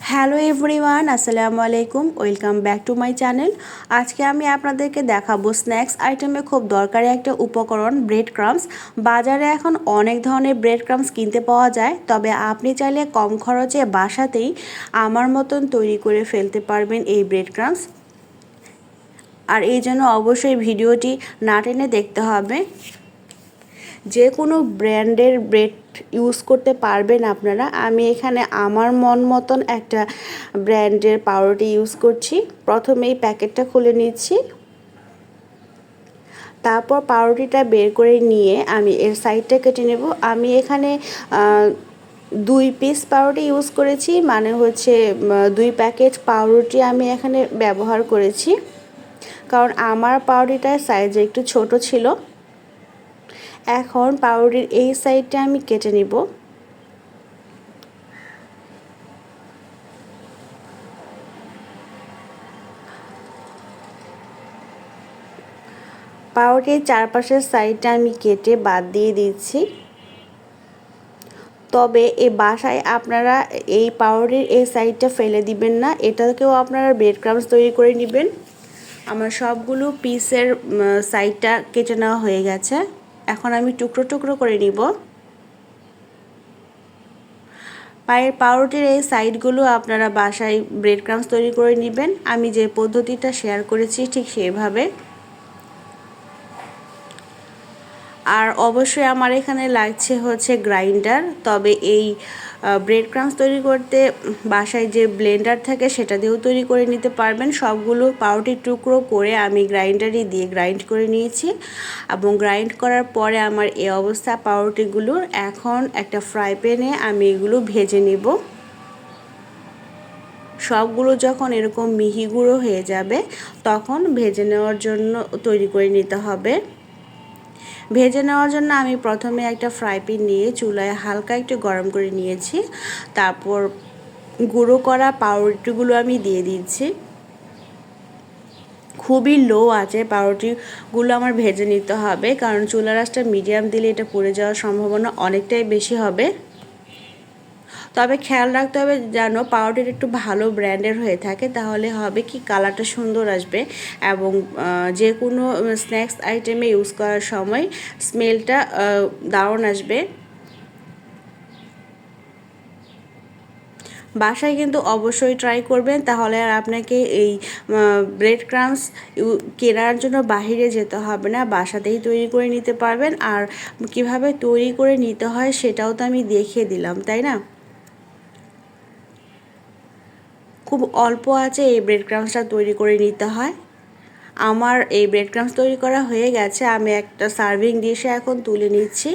Hello everyone, আসসালামু আলাইকুম, welcome back to my channel. আজকে আমি আপনাদেরকে দেখাবো স্ন্যাক্স আইটেমে খুব দরকারি একটা উপকরণ ব্রেড ক্রামস বাজারে এখন অনেক ধরনের ব্রেড ক্রামস কিনতে পাওয়া যায়, তবে আপনি চাইলে কম খরচে বাসাতেই আমার মতন তৈরি করে ফেলতে পারবেন এই ব্রেড ক্রামস আর এই জন্য অবশ্যই ভিডিওটি না টেনে দেখতে হবে। যে কোনো ব্র্যান্ডের ব্রেড ইউজ করতে পারবেন আপনারা। আমি এখানে আমার মন মতন একটা ব্র্যান্ডের পাউরুটি ইউজ করছি। প্রথমে এই প্যাকেটটা খুলে নিচ্ছি। তারপর পাউরুটিটা বের করে নিয়ে আমি এর সাইডটা কেটে নেব। আমি এখানে দুই পিস পাউরুটি ইউজ করেছি। মানে হচ্ছে দুই প্যাকেট পাউরুটি আমি এখানে ব্যবহার করেছি। কারণ আমার পাউরুটিটার সাইজ একটু ছোট ছিল। এখন পাউরুটির এই সাইডটা আমি কেটে নিব। পাউরুটির চারপাশের সাইডটা আমি কেটে বাদ দিয়ে দিচ্ছি। তবে এ বাসায় আপনারা এই পাউরুটির এই সাইডটা ফেলে দিবেন না, এটাকেও আপনারা ব্রেড ক্রামস তৈরি করে নেবেন। আমার সবগুলো পিসের সাইডটা কেটে নেওয়া হয়ে গেছে। এখন আমি টুকরো টুকরো করে নিব। পায়ের পাউরুটির এই সাইডগুলো আপনারা বাসায় ব্রেড ক্রামস তৈরি করে নেবেন। আমি যে পদ্ধতিটা শেয়ার করেছি ঠিক সেভাবে। আর অবশ্যই আমার এখানে লাগছে হচ্ছে গ্রাইন্ডার, তবে এই ব্রেড ক্রামস তৈরি করতে বাসায় যে ব্লেন্ডার থাকে সেটা দিয়েও তৈরি করে নিতে পারবেন। সবগুলো পাউরুটির টুকরো করে আমি গ্রাইন্ডারই দিয়ে গ্রাইন্ড করে নিয়েছি এবং গ্রাইন্ড করার পরে আমার এই অবস্থা পাউরুটিগুলোর। এখন একটা ফ্রাই প্যানে আমি এগুলো ভেজে নেব। সবগুলো যখন এরকম মিহি গুঁড়ো হয়ে যাবে, তখন ভেজে নেওয়ার জন্য তৈরি করে নিতে হবে। ভেজে নেওয়ার জন্য আমি প্রথমে একটা ফ্রাই প্যান নিয়ে চুলায় হালকা একটু গরম করে নিয়েছি। তারপর গুঁড়ো করা পাউরুটিগুলো আমি দিয়ে দিচ্ছি। খুবই লো আছে পাউরুটিগুলো আমার ভেজে নিতে হবে, কারণ চুলা রাসটা মিডিয়াম দিলে এটা পুড়ে যাওয়ার সম্ভাবনা অনেকটাই বেশি হবে। তবে খেয়াল রাখতে হবে যেন পাউডার একটু ভালো ব্র্যান্ডের হয়ে থাকে, তাহলে হবে কি কালারটা সুন্দর আসবে এবং যে কোনো স্ন্যাক্স আইটেমে ইউজ করার সময় স্মেলটা দারুণ আসবে। বাসায় কিন্তু অবশ্যই ট্রাই করবেন, তাহলে আর আপনাকে এই ব্রেড ক্রামস কেনার জন্য বাহিরে যেতে হবে না, বাসাতেই তৈরি করে নিতে পারবেন। আর কীভাবে তৈরি করে নিতে হয় সেটাও তো আমি দেখিয়ে দিলাম, তাই না? খুব অল্প আছে এই ব্রেড ক্রামসটা তৈরি করে নিতে হয়। আমার এই ব্রেড ক্রামস তৈরি করা হয়ে গেছে, আমি একটা সার্ভিং ডিশে এখন তুলে নিচ্ছি।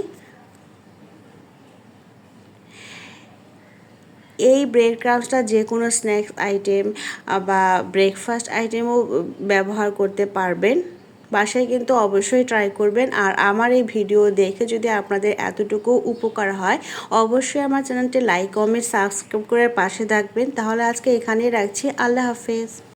এই ব্রেড ক্রামসটা যে কোনো স্ন্যাক্স আইটেম বা ব্রেকফাস্ট আইটেমও ব্যবহার করতে পারবেন। বাসায় কিন্তু অবশ্যই ট্রাই করবেন। আর আমার এই ভিডিও দেখে যদি আপনাদের এতটুকু উপকার হয়, অবশ্যই আমার চ্যানেলটি লাইক কমেন্ট সাবস্ক্রাইব করে পাশে থাকবেন। তাহলে আজকে এখানেই রাখছি। আল্লাহ হাফেজ।